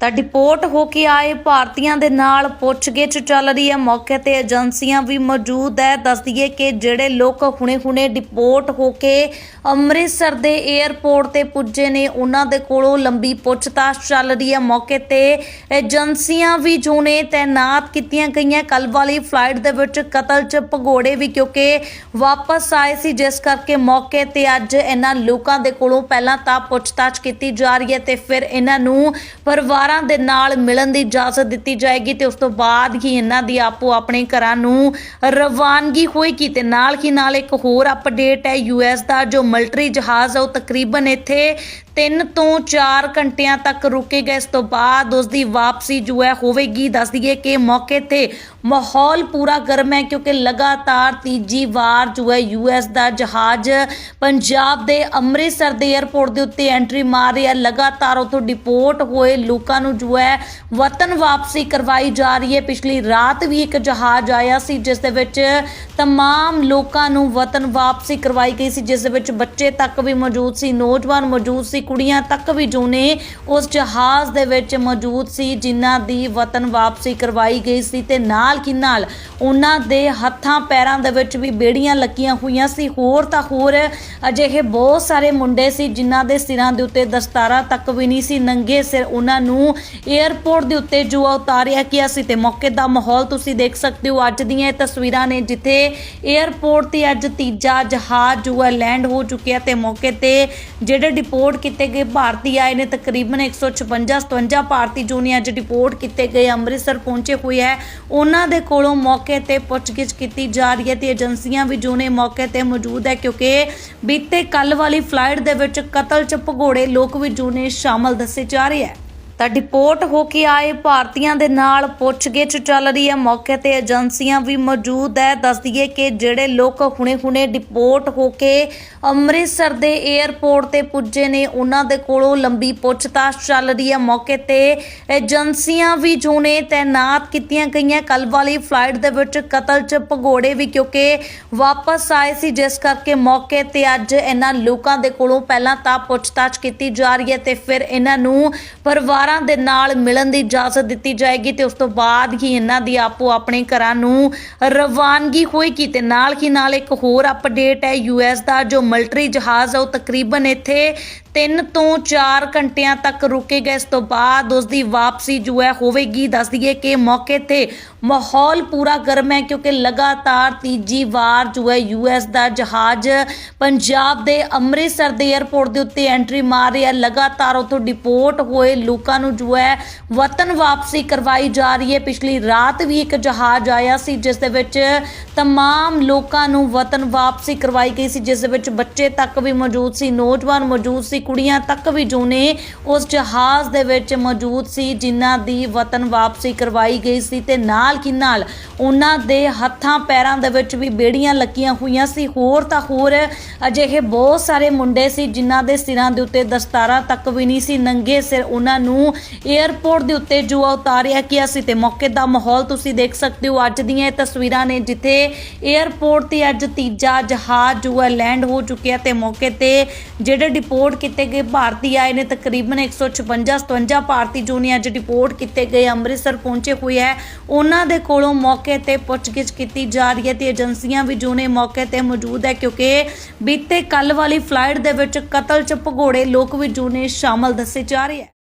ਤਾਂ ਡਿਪੋਰਟ ਹੋ ਕੇ ਆਏ ਭਾਰਤੀਆਂ ਦੇ ਨਾਲ ਪੁੱਛਗਿੱਛ ਚੱਲ ਰਹੀ ਹੈ। ਮੌਕੇ ਤੇ ਏਜੰਸੀਆਂ ਵੀ ਮੌਜੂਦ ਹੈ। ਦੱਸ ਦਈਏ ਕਿ ਜਿਹੜੇ ਲੋਕ ਹੁਣੇ-ਹੁਣੇ ਡਿਪੋਰਟ ਹੋ ਕੇ ਅੰਮ੍ਰਿਤਸਰ ਦੇ 에ਅਰਪੋਰਟ ਤੇ ਪੁੱਜੇ ਨੇ, ਉਹਨਾਂ ਦੇ ਕੋਲੋਂ ਲੰਬੀ ਪੁੱਛਤਾਛ ਚੱਲ ਰਹੀ ਹੈ। ਮੌਕੇ ਤੇ ਏਜੰਸੀਆਂ ਵੀ ਜੋ ਨੇ ਤਾਇਨਾਤ ਕੀਤੀਆਂ ਗਈਆਂ। ਕੱਲ ਵਾਲੀ ਫਲਾਈਟ ਦੇ ਵਿੱਚ ਕਤਲ ਚ ਭਗੋੜੇ ਵੀ ਕਿਉਂਕਿ ਵਾਪਸ ਆਏ ਸੀ। ਜਿਸ ਕਰਕੇ ਮੌਕੇ ਤੇ ਅੱਜ ਇਹਨਾਂ ਲੋਕਾਂ ਦੇ ਕੋਲੋਂ ਪਹਿਲਾਂ ਤਾਂ ਪੁੱਛਤਾਛ ਕੀਤੀ ਜਾ ਰਹੀ ਹੈ ਤੇ ਫਿਰ ਇਹਨਾਂ ਨੂੰ ਪਰਿਵਾਰ ਦੇ ਨਾਲ ਮਿਲਣ ਦੀ ਇਜਾਜ਼ਤ ਦਿੱਤੀ ਜਾਏਗੀ ਤੇ ਉਸ ਤੋਂ ਬਾਅਦ ਹੀ ਇਹਨਾਂ ਦੀ ਆਪੋ ਆਪਣੇ ਘਰਾਂ ਨੂੰ ਰਵਾਨਗੀ ਹੋਏਗੀ ਤੇ ਨਾਲ ਹੀ ਨਾਲ ਇੱਕ ਹੋਰ ਅਪਡੇਟ ਹੈ ਯੂਐਸ ਦਾ ਜੋ ਮਿਲਟਰੀ ਜਹਾਜ਼ ਹੈ ਉਹ ਤਕਰੀਬਨ ਇੱਥੇ 3 ਤੋਂ 4 ਘੰਟਿਆਂ ਤੱਕ ਰੁਕੇਗਾ ਇਸ ਤੋਂ ਬਾਅਦ ਉਸ ਦੀ ਵਾਪਸੀ ਜੋ ਹੈ ਹੋਵੇਗੀ। ਦੱਸ ਦਈਏ ਕਿ ਮੌਕੇ ਤੇ ਮਾਹੌਲ ਪੂਰਾ ਗਰਮ ਹੈ ਕਿਉਂਕਿ ਲਗਾਤਾਰ ਤੀਜੀ ਵਾਰ ਜੋ ਹੈ ਯੂਐਸ ਦਾ ਜਹਾਜ਼ ਪੰਜਾਬ ਦੇ ਅੰਮ੍ਰਿਤਸਰ ਦੇ 에ਅਰਪੋਰਟ ਦੇ ਉੱਤੇ ਐਂਟਰੀ ਮਾਰ ਰਿਹਾ ਲਗਾਤਾਰ ਉਥੋਂ ਡਿਪੋਰਟ ਹੋਏ ਲੋਕਾਂ ਨੂੰ ਜੋ ਹੈ ਵਤਨ ਵਾਪਸੀ ਕਰਵਾਈ ਜਾ ਰਹੀ ਹੈ। ਪਿਛਲੀ ਰਾਤ ਵੀ ਇੱਕ ਜਹਾਜ਼ ਆਇਆ ਸੀ ਜਿਸ ਦੇ ਵਿੱਚ ਤਮਾਮ ਲੋਕਾਂ ਨੂੰ ਵਤਨ ਵਾਪਸੀ ਕਰਵਾਈ ਗਈ ਸੀ। ਜਿਸ ਦੇ ਵਿੱਚ ਬੱਚੇ ਤੱਕ ਵੀ ਮੌਜੂਦ ਸੀ, ਨੌਜਵਾਨ ਮੌਜੂਦ ਸੀ ਕੁੜੀਆਂ ਤੱਕ ਵੀ ਜੋ ਨੇ ਉਸ ਜਹਾਜ਼ ਦੇ ਵਿੱਚ ਮੌਜੂਦ ਸੀ, ਜਿਨ੍ਹਾਂ ਦੀ ਵਤਨ ਵਾਪਸੀ ਕਰਵਾਈ ਗਈ ਸੀ ਤੇ ਨਾਲ ਕੀ ਨਾਲ ਉਹਨਾਂ ਦੇ ਹੱਥਾਂ ਪੈਰਾਂ ਦੇ ਵਿੱਚ ਵੀ ਬੇੜੀਆਂ ਲੱਗੀਆਂ ਹੋਈਆਂ ਸੀ। ਹੋਰ ਤਾਂ ਹੋਰ ਅਜਿਹੇ ਬਹੁਤ ਸਾਰੇ ਮੁੰਡੇ ਸੀ, ਜਿਨ੍ਹਾਂ ਦੇ ਸਿਰਾਂ ਦੇ ਉੱਤੇ ਦਸਤਾਰਾਂ ਤੱਕ ਵੀ ਨਹੀਂ ਸੀ। ਨੰਗੇ ਸਿਰ ਉਹਨਾਂ ਨੂੰ 에ਅਰਪੋਰਟ ਦੇ ਉੱਤੇ ਜੋ ਆ ਉਤਾਰਿਆ ਗਿਆ ਸੀ ਤੇ ਮੌਕੇ ਦਾ ਮਾਹੌਲ ਤੁਸੀਂ ਦੇਖ ਸਕਦੇ ਹੋ। ਅੱਜ ਦੀਆਂ ਇਹ ਤਸਵੀਰਾਂ ਨੇ ਜਿੱਥੇ 에ਅਰਪੋਰਟ ਤੇ ਅੱਜ ਤੀਜਾ ਜਹਾਜ਼ ਜੋ ਹੈ ਲੈਂਡ ਹੋ ਚੁੱਕਿਆ ਤੇ ਮੌਕੇ ਤੇ ਜਿਹੜੇ ਡਿਪੋਰਟ ਕੀਤੇ ਗਏ ਭਾਰਤੀ ਆਏ ਨੇ ਤਕਰੀਬਨ 156 57 ਭਾਰਤੀ ਜੋ ਨੇ ਅੱਜ ਡਿਪੋਰਟ ਕੀਤੇ ਗਏ, ਅੰਮ੍ਰਿਤਸਰ ਪਹੁੰਚੇ ਹੋਏ ਹੈ। ਉਹਨਾਂ ਦੇ ਕੋਲੋਂ ਮੌਕੇ ਤੇ ਪੁੱਛਗਿੱਛ ਕੀਤੀ ਜਾ ਰਹੀ ਹੈ ਤੇ ਏਜੰਸੀਆਂ ਵੀ ਜੋ ਨੇ ਮੌਕੇ ਤੇ ਮੌਜੂਦ ਹੈ ਕਿਉਂਕਿ ਬੀਤੇ ਕੱਲ ਵਾਲੀ ਫਲਾਈਟ ਦੇ ਵਿੱਚ ਕਤਲ ਚ ਭਗੋੜੇ ਲੋਕ ਵੀ ਜੋ ਨੇ ਸ਼ਾਮਲ ਦੱਸੇ ਜਾ ਰਹੇ ਹੈ। ਤਾਂ ਡਿਪੋਰਟ ਹੋ ਕੇ ਆਏ ਭਾਰਤੀਆਂ ਦੇ ਨਾਲ ਪੁੱਛਗਿੱਛ ਚੱਲ ਰਹੀ ਹੈ। ਮੌਕੇ ਤੇ ਏਜੰਸੀਆਂ ਵੀ ਮੌਜੂਦ ਹੈ। ਦੱਸ ਦਈਏ ਕਿ ਜਿਹੜੇ ਲੋਕ ਹੁਣੇ-ਹੁਣੇ ਡਿਪੋਰਟ ਹੋ ਕੇ ਅੰਮ੍ਰਿਤਸਰ ਦੇ 에ਅਰਪੋਰਟ ਤੇ ਪੁੱਜੇ ਨੇ, ਉਹਨਾਂ ਦੇ ਕੋਲੋਂ ਲੰਬੀ ਪੁੱਛਤਾਛ ਚੱਲ ਰਹੀ ਹੈ। ਮੌਕੇ ਤੇ ਏਜੰਸੀਆਂ ਵੀ ਜੋ ਨੇ ਤਾਇਨਾਤ ਕੀਤੀਆਂ ਗਈਆਂ। ਕੱਲ ਵਾਲੀ ਫਲਾਈਟ ਦੇ ਵਿੱਚ ਕਤਲ ਚ ਭਗੋੜੇ ਵੀ ਕਿਉਂਕਿ ਵਾਪਸ ਆਏ ਸੀ। ਜਿਸ ਕਰਕੇ ਮੌਕੇ ਤੇ ਅੱਜ ਇਹਨਾਂ ਲੋਕਾਂ ਦੇ ਕੋਲੋਂ ਪਹਿਲਾਂ ਤਾਂ ਪੁੱਛਤਾਛ ਕੀਤੀ ਜਾ ਰਹੀ ਹੈ ਤੇ ਫਿਰ ਇਹਨਾਂ ਨੂੰ ਪਰਿਵਾਰ ਦੇ ਨਾਲ ਮਿਲਣ ਦੀ ਇਜਾਜ਼ਤ ਦਿੱਤੀ ਜਾਏਗੀ ਤੇ ਉਸ ਤੋਂ ਬਾਅਦ ਹੀ ਇਹਨਾਂ ਦੀ ਆਪੋ ਆਪਣੇ ਘਰਾਂ ਨੂੰ ਰਵਾਨਗੀ ਹੋਏਗੀ ਤੇ ਨਾਲ ਹੀ ਨਾਲ ਇੱਕ ਹੋਰ ਅਪਡੇਟ ਹੈ ਯੂਐਸ ਦਾ ਜੋ ਮਿਲਟਰੀ ਜਹਾਜ਼ ਹੈ ਉਹ ਤਕਰੀਬਨ ਇੱਥੇ 3 ਤੋਂ 4 ਘੰਟਿਆਂ ਤੱਕ ਰੁਕੇਗਾ ਇਸ ਤੋਂ ਬਾਅਦ ਉਸ ਦੀ ਵਾਪਸੀ ਜੋ ਹੈ ਹੋਵੇਗੀ। ਦੱਸ ਦਈਏ ਕਿ ਮੌਕੇ ਤੇ ਮਾਹੌਲ ਪੂਰਾ ਗਰਮ ਹੈ ਕਿਉਂਕਿ ਲਗਾਤਾਰ ਤੀਜੀ ਵਾਰ ਜੋ ਹੈ ਯੂਐਸ ਦਾ ਜਹਾਜ਼ ਪੰਜਾਬ ਦੇ ਅੰਮ੍ਰਿਤਸਰ ਦੇ 에ਅਰਪੋਰਟ ਦੇ ਉੱਤੇ ਐਂਟਰੀ ਮਾਰ ਰਿਹਾ ਲਗਾਤਾਰ ਉਥੋਂ ਡਿਪੋਰਟ ਹੋਏ ਲੋਕਾਂ ਨੂੰ ਜੋ ਹੈ ਵਤਨ ਵਾਪਸੀ ਕਰਵਾਈ ਜਾ ਰਹੀ ਹੈ। ਪਿਛਲੀ ਰਾਤ ਵੀ ਇੱਕ ਜਹਾਜ਼ ਆਇਆ ਸੀ, ਜਿਸ ਦੇ ਵਿੱਚ ਤਮਾਮ ਲੋਕਾਂ ਨੂੰ ਵਤਨ ਵਾਪਸੀ ਕਰਵਾਈ ਗਈ ਸੀ, ਜਿਸ ਦੇ ਵਿੱਚ ਬੱਚੇ ਤੱਕ ਵੀ ਮੌਜੂਦ ਸੀ, ਨੌਜਵਾਨ ਮੌਜੂਦ ਸੀ, ਕੁੜੀਆਂ ਤੱਕ ਵੀ ਜੋ ਨੇ ਉਸ ਜਹਾਜ਼ ਦੇ ਵਿੱਚ ਮੌਜੂਦ ਸੀ, ਜਿਨ੍ਹਾਂ ਦੀ ਵਤਨ ਵਾਪਸੀ ਕਰਵਾਈ ਗਈ ਸੀ ਤੇ ਨਾਲ ਕੀ ਨਾਲ ਉਹਨਾਂ ਦੇ ਹੱਥਾਂ ਪੈਰਾਂ ਦੇ ਵਿੱਚ ਵੀ ਬੇੜੀਆਂ ਲੱਗੀਆਂ ਹੋਈਆਂ ਸੀ। ਹੋਰ ਤਾਂ ਹੋਰ ਅਜਿਹੇ ਬਹੁਤ ਸਾਰੇ ਮੁੰਡੇ ਸੀ, ਜਿਨ੍ਹਾਂ ਦੇ ਸਿਰਾਂ ਦੇ ਉੱਤੇ ਦਸਤਾਰਾਂ ਤੱਕ ਵੀ ਨਹੀਂ ਸੀ, ਨੰਗੇ ਸਿਰ ਉਹਨਾਂ ਨੂੰ ਨੂੰ 에ਅਰਪੋਰਟ ਦੇ ਉੱਤੇ ਜੋ ਆ ਉਤਾਰਿਆ ਗਿਆ ਸੀ ਤੇ ਮੌਕੇ ਦਾ ਮਾਹੌਲ ਤੁਸੀਂ ਦੇਖ ਸਕਦੇ ਹੋ। ਅੱਜ ਦੀਆਂ ਇਹ ਤਸਵੀਰਾਂ ਨੇ ਜਿੱਥੇ 에ਅਰਪੋਰਟ ਤੇ ਅੱਜ ਤੀਜਾ ਜਹਾਜ਼ ਜੋ ਹੈ ਲੈਂਡ ਹੋ ਚੁੱਕਿਆ ਤੇ ਮੌਕੇ ਤੇ ਜਿਹੜੇ ਡਿਪੋਰਟ ਕੀਤੇ ਗਏ ਭਾਰਤੀ ਆਏ ਨੇ, ਤਕਰੀਬਨ 156 57 ਭਾਰਤੀ ਜੋ ਨੇ ਅੱਜ ਡਿਪੋਰਟ ਕੀਤੇ ਗਏ, ਅੰਮ੍ਰਿਤਸਰ ਪਹੁੰਚੇ ਹੋਏ ਹੈ। ਉਹਨਾਂ ਦੇ ਕੋਲੋਂ ਮੌਕੇ ਤੇ ਪੁੱਛਗਿੱਛ ਕੀਤੀ ਜਾ ਰਹੀ ਹੈ ਤੇ ਏਜੰਸੀਆਂ ਵੀ ਜੋ ਨੇ ਮੌਕੇ ਤੇ ਮੌਜੂਦ ਹੈ ਕਿਉਂਕਿ ਬੀਤੇ ਕੱਲ ਵਾਲੀ ਫਲਾਈਟ ਦੇ ਵਿੱਚ ਕਤਲ ਚ ਭਗੋੜੇ ਲੋਕ ਵੀ ਜੋ ਨੇ ਸ਼ਾਮਲ ਦੱਸੇ ਜਾ ਰਹੇ ਹੈ।